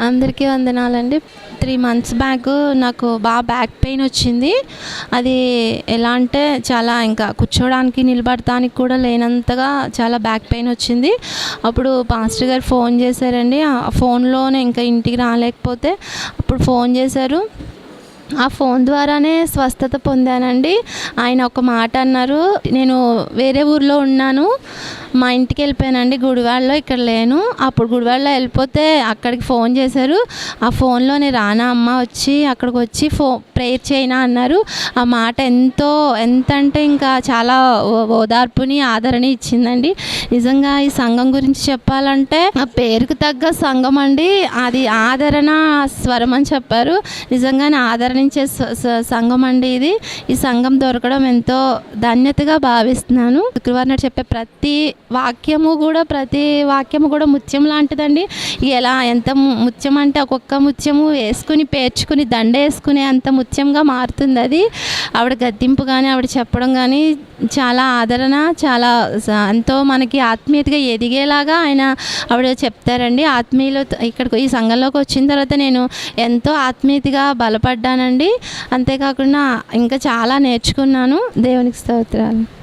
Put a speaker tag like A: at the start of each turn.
A: అందరికీ వందనాలండి. Three months back నాకు బాగా బ్యాక్ పెయిన్ వచ్చింది. అది ఎలా అంటే చాలా ఇంకా కూర్చోడానికి నిలబడటానికి కూడా లేనంతగా చాలా బ్యాక్ పెయిన్ వచ్చింది. అప్పుడు పాస్టర్ గారు ఫోన్ చేశారండి. ఆ ఫోన్లోనే ఇంకా ఇంటికి రాలేకపోతే అప్పుడు ఫోన్ చేశారు. ఆ ఫోన్ ద్వారానే స్వస్థత పొందానండి. ఆయన ఒక మాట అన్నారు. నేను వేరే ఊర్లో ఉన్నాను. మా ఇంటికి వెళ్ళిపోయానండి. గుడివాడలో ఇక్కడ లేను. అప్పుడు గుడివాడలో వెళ్ళిపోతే అక్కడికి ఫోన్ చేశారు. ఆ ఫోన్లోనే రానా అమ్మ వచ్చి అక్కడికి వచ్చి ఫో ప్రేయర్ చేయనా అన్నారు. ఆ మాట ఎంతో ఎంత అంటే ఇంకా చాలా ఓదార్పుని ఆదరణ ఇచ్చిందండి. నిజంగా ఈ సంఘం గురించి చెప్పాలంటే ఆ పేరుకు తగ్గ సంఘం అండి. అది ఆదరణ స్వరం అని చెప్పారు. నిజంగానే ఆదరణించే సంఘం అండి ఇది. ఈ సంఘం దొరకడం ఎంతో ధన్యతగా భావిస్తున్నాను. శుక్రవారం నాడు చెప్పే ప్రతి వాక్యము కూడా ప్రతి వాక్యము కూడా ముత్యం లాంటిదండి. ఎలా ఎంత ముత్యం అంటే ఒక్కొక్క ముత్యము వేసుకుని పేర్చుకుని దండ వేసుకునే అంత ముత్యంగా మారుతుంది అది ఆవిడ గద్దింపు కానీ ఆవిడ చెప్పడం కానీ చాలా ఆదరణ చాలా ఎంతో మనకి ఆత్మీయతగా ఎదిగేలాగా ఆయన ఆవిడ చెప్తారండి. ఆత్మీయులు ఇక్కడికి ఈ సంఘంలోకి వచ్చిన తర్వాత నేను ఎంతో ఆత్మీయతగా బలపడ్డానండి. అంతేకాకుండా ఇంకా చాలా నేర్చుకున్నాను. దేవునికి స్తోత్రాలు.